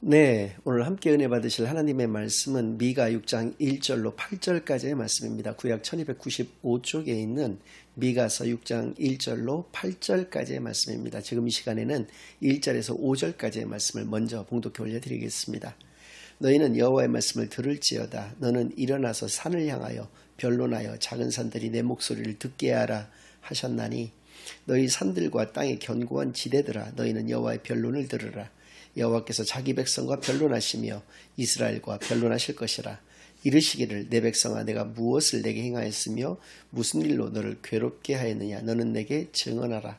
네, 오늘 함께 은혜 받으실 하나님의 말씀은 미가 6장 1절로 8절까지의 말씀입니다. 구약 1295쪽에 있는 미가서 6장 1절로 8절까지의 말씀입니다. 지금 이 시간에는 1절에서 5절까지의 말씀을 먼저 봉독해 올려드리겠습니다. 너희는 여호와의 말씀을 들을지어다. 너는 일어나서 산을 향하여 변론하여 작은 산들이 내 목소리를 듣게 하라 하셨나니 너희 산들과 땅의 견고한 지대들아 너희는 여호와의 변론을 들으라. 여호와께서 자기 백성과 변론하시며 이스라엘과 변론하실 것이라. 이르시기를 내 백성아 내가 무엇을 내게 행하였으며 무슨 일로 너를 괴롭게 하였느냐 너는 내게 증언하라.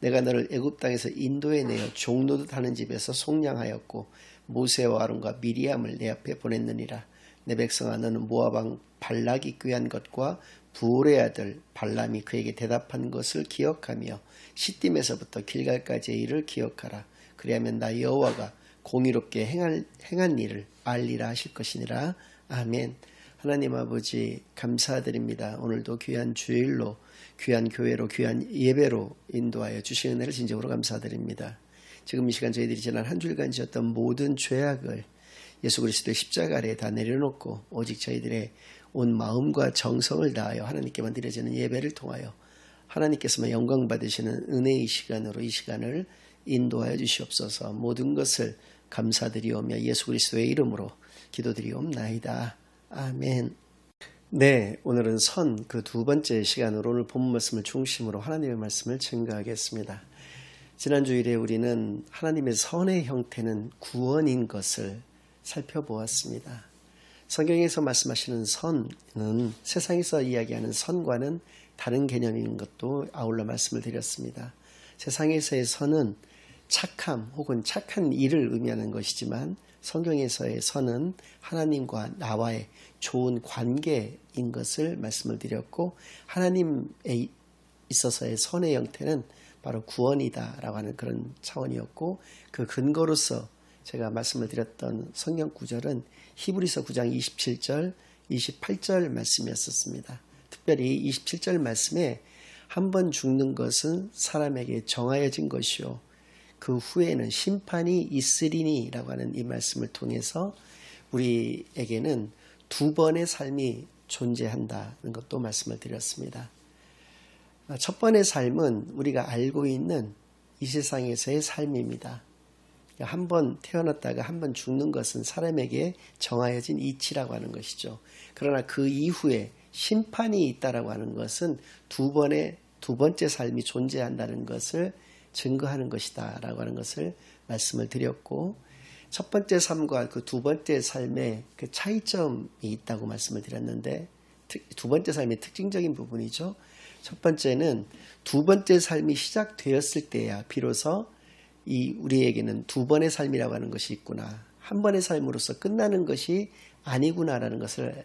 내가 너를 애굽 땅에서 인도에 내어 종노릇 하는 집에서 속량하였고 모세와 아론과 미리암을 내 앞에 보냈느니라. 내 백성아 너는 왕 발락이 꾀한 것과 부올의 아들 발람이 그에게 대답한 것을 기억하며 시딤에서부터 길갈까지의 일을 기억하라. 그리하면 나 여호와가 공의롭게 행할, 행한 일을 알리라 하실 것이니라. 아멘. 하나님 아버지 감사드립니다. 오늘도 귀한 주일로 귀한 교회로 귀한 예배로 인도하여 주신 은혜를 진정으로 감사드립니다. 지금 이 시간 저희들이 지난 한 주일간 지었던 모든 죄악을 예수 그리스도의 십자가 아래에 다 내려놓고 오직 저희들의 온 마음과 정성을 다하여 하나님께만 드려지는 예배를 통하여 하나님께서만 영광 받으시는 은혜의 시간으로 이 시간을 인도하여 주시옵소서 모든 것을 감사드리오며 예수 그리스도의 이름으로 기도드리옵나이다. 아멘. 네, 오늘은 선 그 두 번째 시간으로 오늘 본 말씀을 중심으로 하나님의 말씀을 증거하겠습니다. 지난 주일에 우리는 하나님의 선의 형태는 구원인 것을 살펴보았습니다. 성경에서 말씀하시는 선은 세상에서 이야기하는 선과는 다른 개념인 것도 아울러 말씀을 드렸습니다. 세상에서의 선은 착함 혹은 착한 일을 의미하는 것이지만 성경에서의 선은 하나님과 나와의 좋은 관계인 것을 말씀을 드렸고 하나님에 있어서의 선의 형태는 바로 구원이다라고 하는 그런 차원이었고 그 근거로서 제가 말씀을 드렸던 성경 구절은 히브리서 9장 27절, 28절 말씀이었었습니다. 특별히 27절 말씀에 한 번 죽는 것은 사람에게 정하여진 것이요. 그 후에는 심판이 있으리니라고 하는 이 말씀을 통해서 우리에게는 두 번의 삶이 존재한다는 것도 말씀을 드렸습니다. 첫 번의 삶은 우리가 알고 있는 이 세상에서의 삶입니다. 한 번 태어났다가 한 번 죽는 것은 사람에게 정하여진 이치라고 하는 것이죠. 그러나 그 이후에 심판이 있다라고 하는 것은 두 번의 두 번째 삶이 존재한다는 것을 증거하는 것이다 라고 하는 것을 말씀을 드렸고 첫 번째 삶과 그 두 번째 삶의 그 차이점이 있다고 말씀을 드렸는데 두 번째 삶의 특징적인 부분이죠. 첫 번째는 두 번째 삶이 시작되었을 때야 비로소 이 우리에게는 두 번의 삶이라고 하는 것이 있구나. 한 번의 삶으로서 끝나는 것이 아니구나라는 것을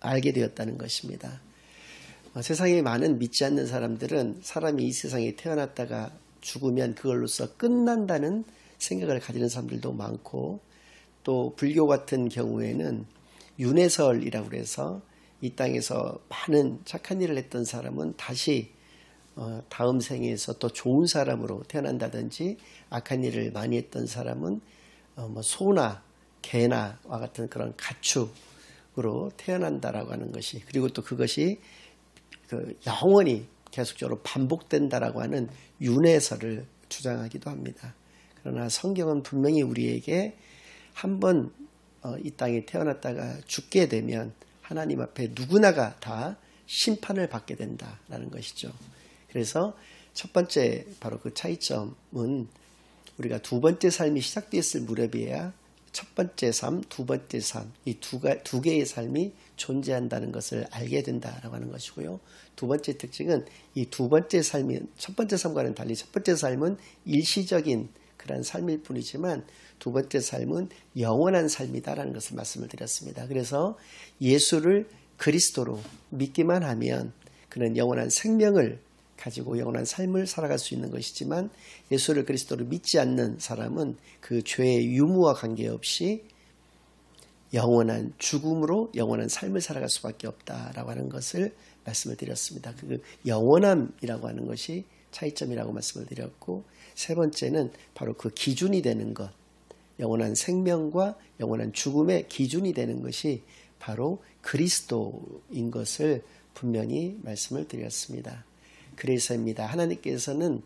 알게 되었다는 것입니다. 어, 세상에 많은 믿지 않는 사람들은 사람이 이 세상에 태어났다가 죽으면 그걸로서 끝난다는 생각을 가지는 사람들도 많고 또 불교 같은 경우에는 윤회설이라고 해서 이 땅에서 많은 착한 일을 했던 사람은 다시 어, 다음 생에서 또 좋은 사람으로 태어난다든지 악한 일을 많이 했던 사람은 어, 뭐 소나 개나와 같은 그런 가축으로 태어난다라고 하는 것이 그리고 또 그것이 그 영원히 계속적으로 반복된다라고 하는 윤회설을 주장하기도 합니다. 그러나 성경은 분명히 우리에게 한번 어, 이 땅에 태어났다가 죽게 되면 하나님 앞에 누구나가 다 심판을 받게 된다라는 것이죠. 그래서 첫 번째 바로 그 차이점은 우리가 두 번째 삶이 시작됐을 무렵이야 첫 번째 삶, 두 번째 삶, 이두두 개의 삶이 존재한다는 것을 알게 된다라고 하는 것이고요. 두 번째 특징은 이 두 번째 삶이 첫 번째 삶과는 달리 첫 번째 삶은 일시적인 그런 삶일 뿐이지만 두 번째 삶은 영원한 삶이다라는 것을 말씀을 드렸습니다. 그래서 예수를 그리스도로 믿기만 하면 그는 영원한 생명을 가지고 영원한 삶을 살아갈 수 있는 것이지만 예수를 그리스도로 믿지 않는 사람은 그 죄의 유무와 관계없이 영원한 죽음으로 영원한 삶을 살아갈 수밖에 없다라고 하는 것을 말씀을 드렸습니다. 그 영원함이라고 하는 것이 차이점이라고 말씀을 드렸고 세 번째는 바로 그 기준이 되는 것. 영원한 생명과 영원한 죽음의 기준이 되는 것이 바로 그리스도인 것을 분명히 말씀을 드렸습니다. 그래서입니다. 하나님께서는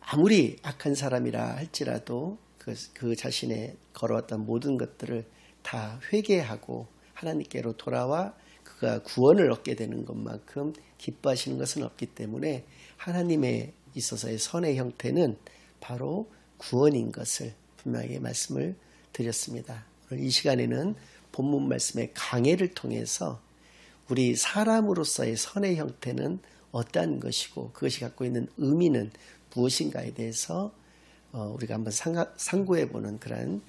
아무리 악한 사람이라 할지라도 그, 그 자신의 걸어왔던 모든 것들을 다 회개하고 하나님께로 돌아와 그가 구원을 얻게 되는 것만큼 기뻐하시는 것은 없기 때문에 하나님에 있어서의 선의 형태는 바로 구원인 것을 분명하게 말씀을 드렸습니다. 이 시간에는 본문 말씀의 강해를 통해서 우리 사람으로서의 선의 형태는 어떠한 것이고 그것이 갖고 있는 의미는 무엇인가에 대해서 어, 우리가 한번 상고해 보는 그런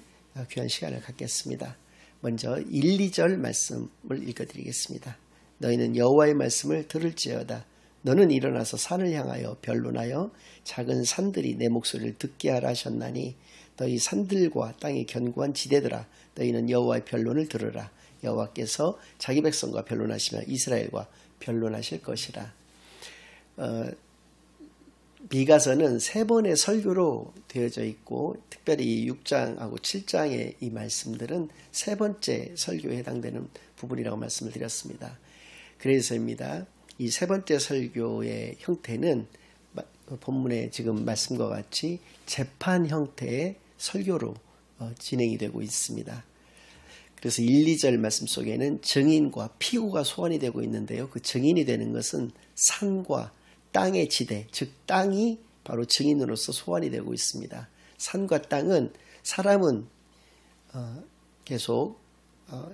귀한 시간을 갖겠습니다. 먼저 1, 2절 말씀을 읽어드리겠습니다. 너희는 여호와의 말씀을 들을지어다. 너는 일어나서 산을 향하여 변론하여 작은 산들이 내 목소리를 듣게 하라 하셨나니 너희 산들과 땅의 견고한 지대들아 너희는 여호와의 변론을 들으라. 여호와께서 자기 백성과 변론하시며 이스라엘과 변론하실 것이라. 어, 미가서는 세 번의 설교로 되어져 있고 특별히 6장하고 7장의 이 말씀들은 세 번째 설교에 해당되는 부분이라고 말씀을 드렸습니다. 그래서입니다. 이 세 번째 설교의 형태는 본문에 지금 말씀과 같이 재판 형태의 설교로 어, 진행이 되고 있습니다. 그래서 1, 2절 말씀 속에는 증인과 피고가 소환이 되고 있는데요. 그 증인이 되는 것은 산과 땅의 지대, 즉 땅이 바로 증인으로서 소환이 되고 있습니다. 산과 땅은 사람은 어, 계속 어,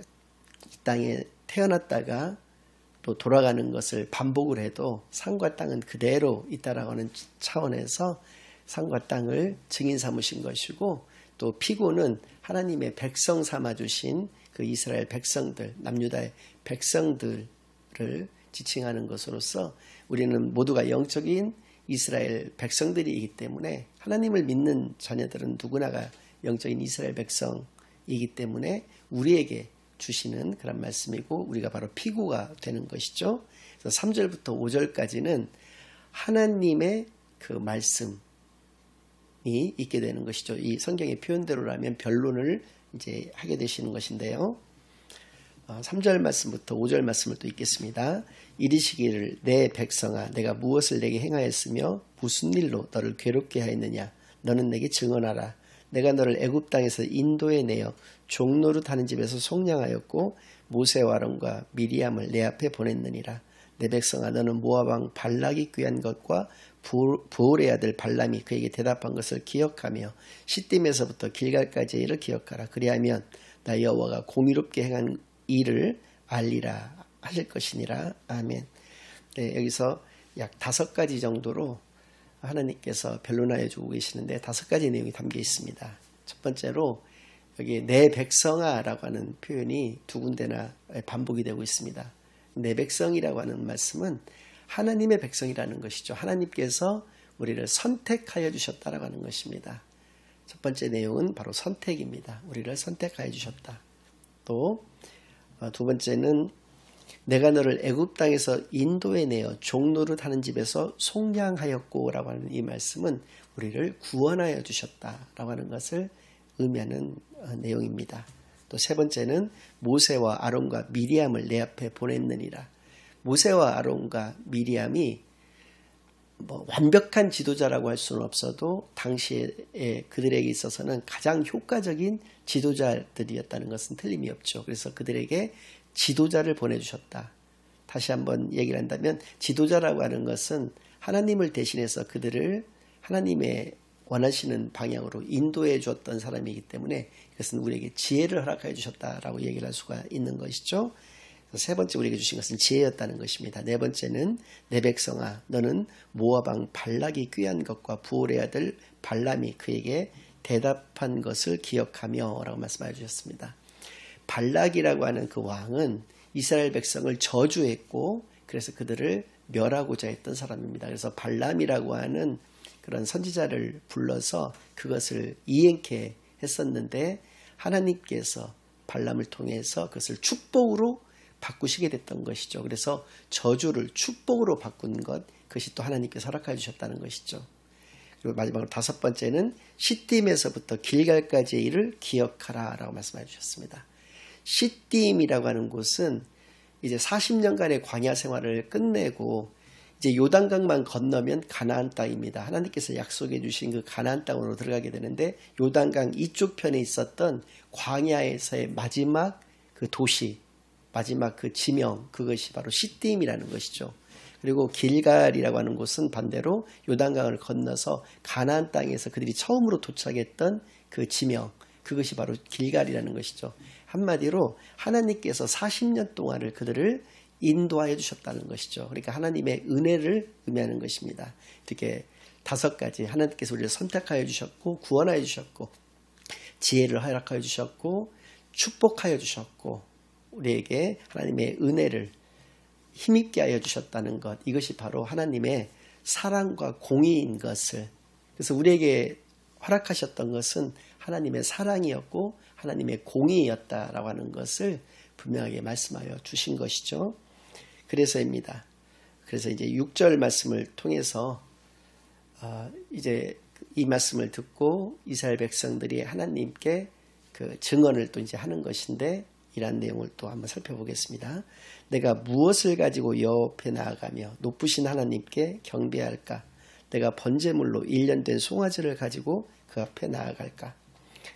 이 땅에 태어났다가 또 돌아가는 것을 반복을 해도 산과 땅은 그대로 있다라고 하는 차원에서 산과 땅을 증인 삼으신 것이고 또 피고는 하나님의 백성 삼아 주신 그 이스라엘 백성들, 남유다의 백성들을 지칭하는 것으로서 우리는 모두가 영적인 이스라엘 백성들이기 때문에 하나님을 믿는 자녀들은 누구나가 영적인 이스라엘 백성이기 때문에 우리에게 주시는 그런 말씀이고 우리가 바로 피고가 되는 것이죠. 그래서 3절부터 5절까지는 하나님의 그 말씀이 있게 되는 것이죠. 이 성경의 표현대로라면 변론을 이제 하게 되시는 것인데요. 3절 어, 말씀부터 5절 말씀을 또 읽겠습니다. 이르시기를 내 백성아 내가 무엇을 내게 행하였으며 무슨 일로 너를 괴롭게 하였느냐? 너는 내게 증언하라. 내가 너를 애굽 땅에서 인도에 내어 종노릇 하는 집에서 속량하였고 모세와 아론과 미리암을 내 앞에 보냈느니라. 내 백성아 너는 왕 발락이 귀한 것과 부올의 아들 발람이 그에게 대답한 것을 기억하며 시딤에서부터 길갈까지의 일을 기억하라. 그리하면 나 여호와가 공의롭게 행한 일을 알리라 하실 것이니라. 아멘. 네, 여기서 약 다섯 가지 정도로 하나님께서 변론하여 주고 계시는데 다섯 가지 내용이 담겨 있습니다. 첫 번째로 여기 내 백성아라고 하는 표현이 두 군데나 반복이 되고 있습니다. 내 백성이라고 하는 말씀은 하나님의 백성이라는 것이죠. 하나님께서 우리를 선택하여 주셨다라고 하는 것입니다. 첫 번째 내용은 바로 선택입니다. 우리를 선택하여 주셨다. 또 두 어, 번째는 내가 너를 애굽 땅에서 인도에 내어 종로를 하는 집에서 속량하였고라고 하는 이 말씀은 우리를 구원하여 주셨다라고 하는 것을 의미하는 어, 내용입니다. 또 세 번째는 모세와 아론과 미리암을 내 앞에 보냈느니라. 모세와 아론과 미리암이 뭐 완벽한 지도자라고 할 수는 없어도 당시에 그들에게 있어서는 가장 효과적인 지도자들이었다는 것은 틀림이 없죠. 그래서 그들에게 지도자를 보내주셨다. 다시 한번 얘기를 한다면 지도자라고 하는 것은 하나님을 대신해서 그들을 하나님의 원하시는 방향으로 인도해 주었던 사람이기 때문에 이것은 우리에게 지혜를 허락해 주셨다라고 얘기를 할 수가 있는 것이죠. 세 번째 우리에게 주신 것은 지혜였다는 것입니다. 네 번째는 내 백성아 너는 모아방 발락이 귀한 것과 부올의 아들 발람이 그에게 대답한 것을 기억하며 라고 말씀해 주셨습니다. 발락이라고 하는 그 왕은 이스라엘 백성을 저주했고 그래서 그들을 멸하고자 했던 사람입니다. 그래서 발람이라고 하는 그런 선지자를 불러서 그것을 이행케 했었는데 하나님께서 발람을 통해서 그것을 축복으로 바꾸시게 됐던 것이죠. 그래서 저주를 축복으로 바꾼 것, 그것이 또 하나님께서 허락해 주셨다는 것이죠. 그리고 마지막으로 다섯 번째는 시딤에서부터 길갈까지의 일을 기억하라 라고 말씀해 주셨습니다. 시딤이라고 하는 곳은 이제 40년간의 광야 생활을 끝내고 이제 요단강만 건너면 가나안 땅입니다. 하나님께서 약속해 주신 그 가나안 땅으로 들어가게 되는데 요단강 이쪽 편에 있었던 광야에서의 마지막 그 도시, 마지막 그 지명 그것이 바로 시딤이라는 것이죠. 그리고 길갈이라고 하는 곳은 반대로 요단강을 건너서 가나안 땅에서 그들이 처음으로 도착했던 그 지명 그것이 바로 길갈이라는 것이죠. 한마디로 하나님께서 40년 동안을 그들을 인도하여 주셨다는 것이죠. 그러니까 하나님의 은혜를 의미하는 것입니다. 이렇게 다섯 가지 하나님께서 우리를 선택하여 주셨고 구원하여 주셨고 지혜를 허락하여 주셨고 축복하여 주셨고 우리에게 하나님의 은혜를 힘있게 하여 주셨다는 것 이것이 바로 하나님의 사랑과 공의인 것을 그래서 우리에게 허락하셨던 것은 하나님의 사랑이었고 하나님의 공의였다라고 하는 것을 분명하게 말씀하여 주신 것이죠. 그래서입니다. 그래서 이제 6절 말씀을 통해서 어, 이제 이 말씀을 듣고 이스라엘 백성들이 하나님께 그 증언을 또 이제 하는 것인데 이러한 내용을 또 한번 살펴보겠습니다. 내가 무엇을 가지고 앞에 나아가며 높으신 하나님께 경배할까? 내가 번제물로 1년 된 송아지를 가지고 그 앞에 나아갈까?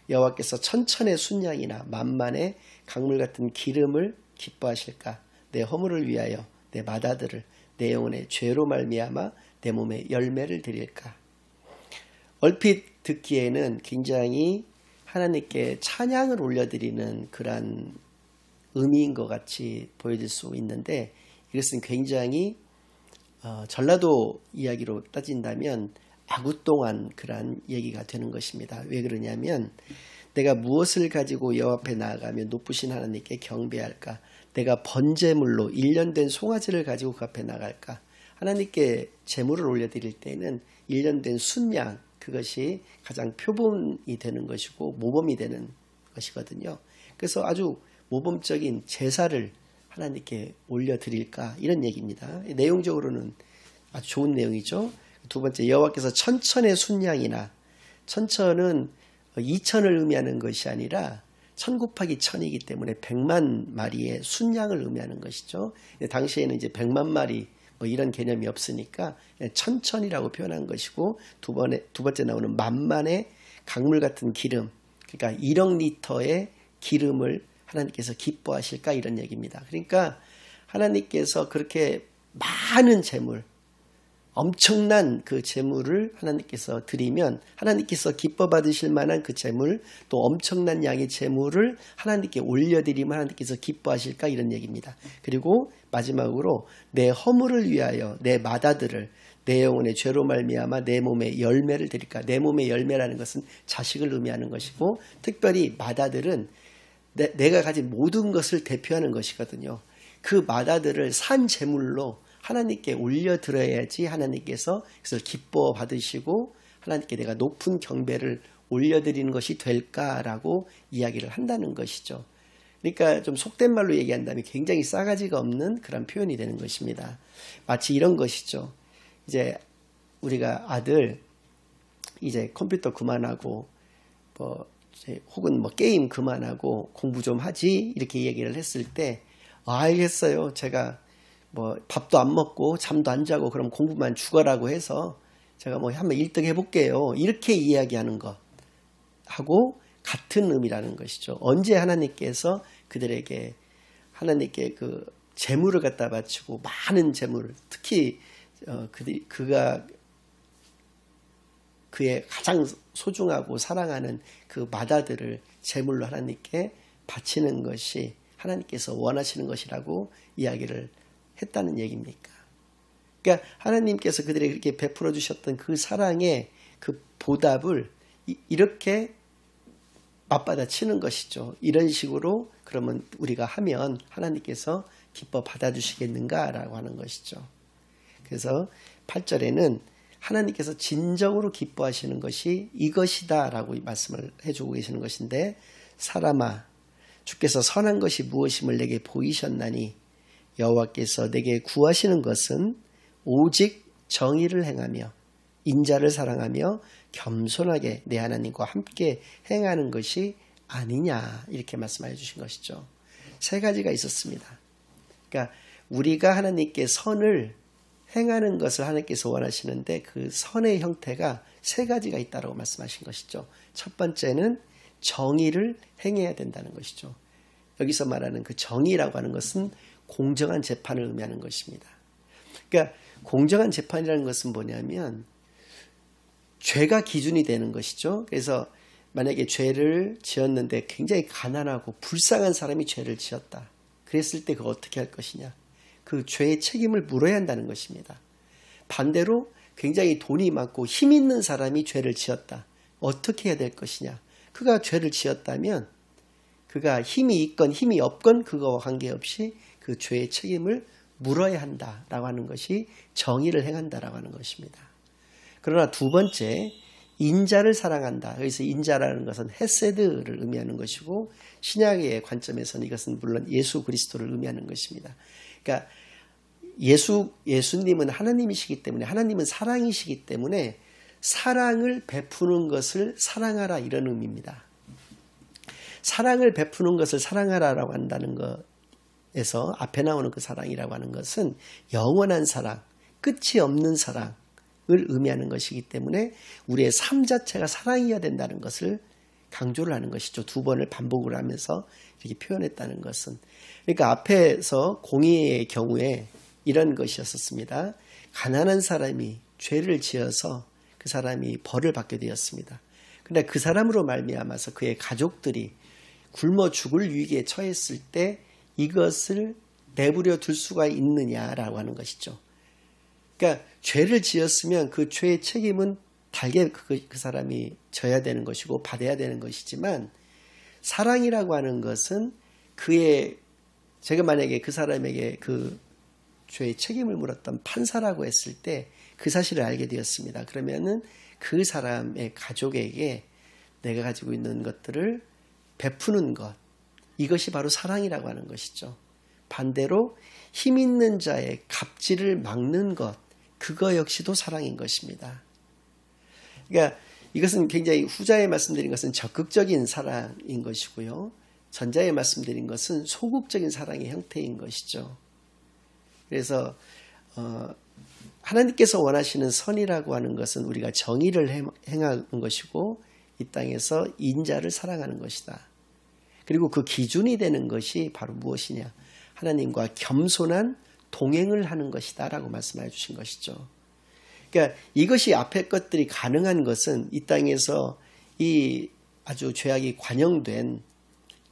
여호와께서 천천의 순양이나 만만의 강물 같은 기름을 기뻐하실까? 내 허물을 위하여 내 마다들을 내 영혼의 죄로 말미암아 내 몸에 열매를 드릴까? 얼핏 듣기에는 굉장히 하나님께 찬양을 올려드리는 그러한 의미인 것 같이 보여질 수 있는데 이것은 굉장히 어, 전라도 이야기로 따진다면 아구동한 그러한 얘기가 되는 것입니다. 왜 그러냐면 내가 무엇을 가지고 여호와 앞에 나아가며 높으신 하나님께 경배할까? 내가 번제물로 1년 된 송아지를 가지고 그 앞에 나갈까? 하나님께 제물을 올려드릴 때는 1년 된 순양 그것이 가장 표본이 되는 것이고 모범이 되는 것이거든요. 그래서 아주 모범적인 제사를 하나님께 올려드릴까 이런 얘기입니다. 내용적으로는 아주 좋은 내용이죠. 두 번째 여호와께서 천천의 순양이나 천천은 이천을 의미하는 것이 아니라 천 곱하기 천이기 때문에 백만 마리의 순양을 의미하는 것이죠. 당시에는 이제 백만 마리 뭐 이런 개념이 없으니까 천천이라고 표현한 것이고 두 번에 두 번째 나오는 만만의 강물 같은 기름 그러니까 1억 리터의 기름을 하나님께서 기뻐하실까 이런 얘기입니다. 그러니까 하나님께서 그렇게 많은 재물 엄청난 그 재물을 하나님께서 드리면 하나님께서 기뻐 받으실 만한 그 재물 또 엄청난 양의 재물을 하나님께 올려드리면 하나님께서 기뻐하실까 이런 얘기입니다. 그리고 마지막으로 내 허물을 위하여 내 마다들을 내 영혼의 죄로 말미암아 내 몸에 열매를 드릴까 내 몸의 열매라는 것은 자식을 의미하는 것이고 특별히 마다들은 내, 내가 가진 모든 것을 대표하는 것이거든요. 그 마다들을 산 제물로 하나님께 올려 드려야지 하나님께서 그래서 기뻐 받으시고 하나님께 내가 높은 경배를 올려 드리는 것이 될까라고 이야기를 한다는 것이죠. 그러니까 좀 속된 말로 얘기한다면 굉장히 싸가지가 없는 그런 표현이 되는 것입니다. 마치 이런 것이죠. 이제 우리가 아들 이제 컴퓨터 그만하고 뭐 혹은 뭐 게임 그만하고 공부 좀 하지 이렇게 얘기를 했을 때 아, 알겠어요. 제가 뭐 밥도 안 먹고 잠도 안 자고 그럼 공부만 죽어라고 해서 제가 뭐 한번 1등 해볼게요. 이렇게 이야기하는 것 하고 같은 의미라는 것이죠. 언제 하나님께서 그들에게 하나님께 그 재물을 갖다 바치고 많은 재물을 특히 어, 그들이 그가 그의 가장 소중하고 사랑하는 그 마다들을 제물로 하나님께 바치는 것이 하나님께서 원하시는 것이라고 이야기를 했다는 얘기입니까? 그러니까 하나님께서 그들에게 그렇게 베풀어 주셨던 그 사랑의 그 보답을 이렇게 맞받아 치는 것이죠. 이런 식으로 그러면 우리가 하면 하나님께서 기뻐 받아주시겠는가라고 하는 것이죠. 그래서 8절에는 하나님께서 진정으로 기뻐하시는 것이 이것이다라고 말씀을 해주고 계시는 것인데 사람아 주께서 선한 것이 무엇임을 내게 보이셨나니 여호와께서 내게 구하시는 것은 오직 정의를 행하며 인자를 사랑하며 겸손하게 내 하나님과 함께 행하는 것이 아니냐 이렇게 말씀해 주신 것이죠. 세 가지가 있었습니다. 그러니까 우리가 하나님께 선을 행하는 것을 하나님께서 원하시는데 그 선의 형태가 세 가지가 있다고 말씀하신 것이죠. 첫 번째는 정의를 행해야 된다는 것이죠. 여기서 말하는 그 정의라고 하는 것은 공정한 재판을 의미하는 것입니다. 그러니까 공정한 재판이라는 것은 뭐냐면 죄가 기준이 되는 것이죠. 그래서 만약에 죄를 지었는데 굉장히 가난하고 불쌍한 사람이 죄를 지었다. 그랬을 때 그거 어떻게 할 것이냐? 그 죄의 책임을 물어야 한다는 것입니다. 반대로 굉장히 돈이 많고 힘 있는 사람이 죄를 지었다. 어떻게 해야 될 것이냐? 그가 죄를 지었다면 그가 힘이 있건 힘이 없건 그거와 관계없이 그 죄의 책임을 물어야 한다라고 하는 것이 정의를 행한다라고 하는 것입니다. 그러나 두 번째 인자를 사랑한다. 여기서 인자라는 것은 헤세드를 의미하는 것이고 신약의 관점에서는 이것은 물론 예수 그리스도를 의미하는 것입니다. 그러니까 예수 예수님은 하나님이시기 때문에 하나님은 사랑이시기 때문에 사랑을 베푸는 것을 사랑하라 이런 의미입니다. 사랑을 베푸는 것을 사랑하라라고 한다는 것에서 앞에 나오는 그 사랑이라고 하는 것은 영원한 사랑, 끝이 없는 사랑을 의미하는 것이기 때문에 우리의 삶 자체가 사랑이어야 된다는 것을 강조를 하는 것이죠. 두 번을 반복을 하면서 이렇게 표현했다는 것은. 그러니까 앞에서 공의의 경우에 이런 것이었었습니다. 가난한 사람이 죄를 지어서 그 사람이 벌을 받게 되었습니다. 근데 그 사람으로 말미암아서 그의 가족들이 굶어 죽을 위기에 처했을 때 이것을 내버려 둘 수가 있느냐라고 하는 것이죠. 그러니까 죄를 지었으면 그 죄의 책임은 달게 그, 그 사람이 져야 되는 것이고 받아야 되는 것이지만 사랑이라고 하는 것은 그의 제가 만약에 그 사람에게 그 죄의 책임을 물었던 판사라고 했을 때 그 사실을 알게 되었습니다. 그러면은 그 사람의 가족에게 내가 가지고 있는 것들을 베푸는 것, 이것이 바로 사랑이라고 하는 것이죠. 반대로 힘 있는 자의 갑질을 막는 것, 그거 역시도 사랑인 것입니다. 그러니까 이것은 굉장히 후자에 말씀드린 것은 적극적인 사랑인 것이고요. 전자에 말씀드린 것은 소극적인 사랑의 형태인 것이죠. 그래서 어, 하나님께서 원하시는 선이라고 하는 것은 우리가 정의를 행하는 것이고 이 땅에서 인자를 사랑하는 것이다. 그리고 그 기준이 되는 것이 바로 무엇이냐? 하나님과 겸손한 동행을 하는 것이다라고 말씀해 주신 것이죠. 그러니까 이것이 앞에 것들이 가능한 것은 이 땅에서 이 아주 죄악이 관영된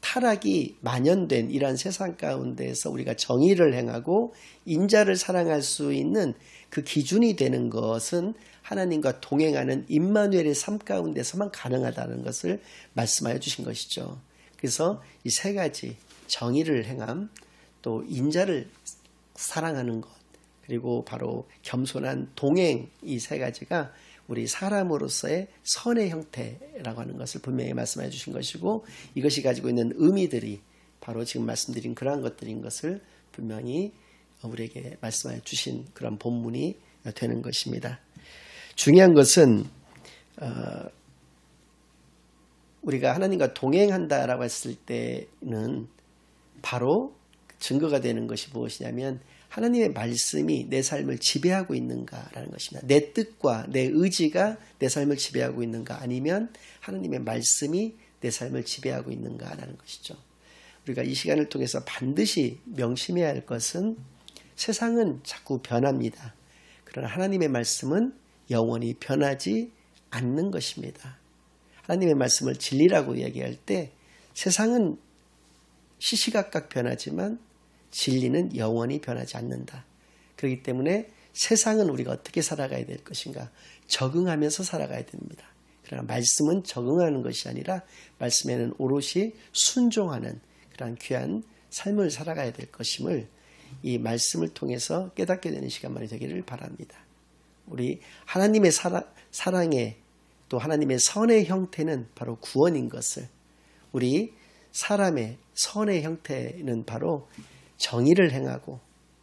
타락이 만연된 이러한 세상 가운데에서 우리가 정의를 행하고 인자를 사랑할 수 있는 그 기준이 되는 것은 하나님과 동행하는 임마누엘의 삶 가운데서만 가능하다는 것을 말씀하여 주신 것이죠. 그래서 이 세 가지 정의를 행함, 또 인자를 사랑하는 것, 그리고 바로 겸손한 동행 이 세 가지가 우리 사람으로서의 선의 형태라고 하는 것을 분명히 말씀해 주신 것이고 이것이 가지고 있는 의미들이 바로 지금 말씀드린 그러한 것들인 것을 분명히 우리에게 말씀해 주신 그런 본문이 되는 것입니다. 중요한 것은 어, 우리가 하나님과 동행한다라고 했을 때는 바로 증거가 되는 것이 무엇이냐면 하나님의 말씀이 내 삶을 지배하고 있는가라는 것입니다. 내 뜻과 내 의지가 내 삶을 지배하고 있는가 아니면 하나님의 말씀이 내 삶을 지배하고 있는가라는 것이죠. 우리가 이 시간을 통해서 반드시 명심해야 할 것은 세상은 자꾸 변합니다. 그러나 하나님의 말씀은 영원히 변하지 않는 것입니다. 하나님의 말씀을 진리라고 이야기할 때 세상은 시시각각 변하지만 진리는 영원히 변하지 않는다. 그렇기 때문에 세상은 우리가 어떻게 살아가야 될 것인가 적응하면서 살아가야 됩니다. 그러나 말씀은 적응하는 것이 아니라 말씀에는 오롯이 순종하는 그러한 귀한 삶을 살아가야 될 것임을 이 말씀을 통해서 깨닫게 되는 시간만이 되기를 바랍니다. 우리 하나님의 사랑, 사랑에 또 하나님의 선의 형태는 바로 구원인 것을 우리 사람의 선의 형태는 바로 정의를 행하고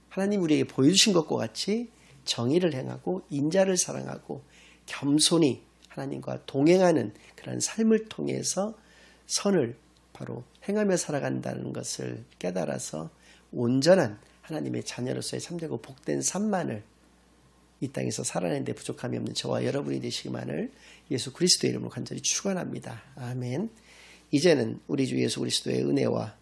하나님 우리에게 보여주신 것과 같이 정의를 행하고 인자를 사랑하고 겸손히 하나님과 동행하는 그런 삶을 통해서 선을 바로 행하며 살아간다는 것을 깨달아서 온전한 하나님의 자녀로서의 참되고 복된 삶만을 이 땅에서 살아내는데 부족함이 없는 저와 여러분이 되시기만을 예수 그리스도의 이름으로 간절히 축원합니다. 아멘. 이제는 우리 주 예수 그리스도의 은혜와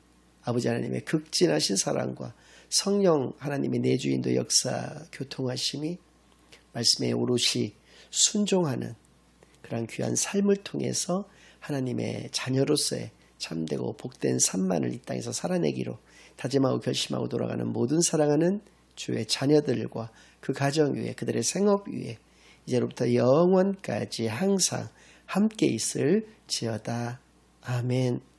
아버지 하나님의 극진하신 사랑과 성령 하나님의 내주인도 역사 교통하심이 말씀에 오롯이 순종하는 그러한 귀한 삶을 통해서 하나님의 자녀로서의 참되고 복된 삶만을 이 땅에서 살아내기로 다짐하고 결심하고 돌아가는 모든 사랑하는 주의 자녀들과 그 가정 위에 그들의 생업 위에 이제로부터 영원까지 항상 함께 있을 지어다. 아멘.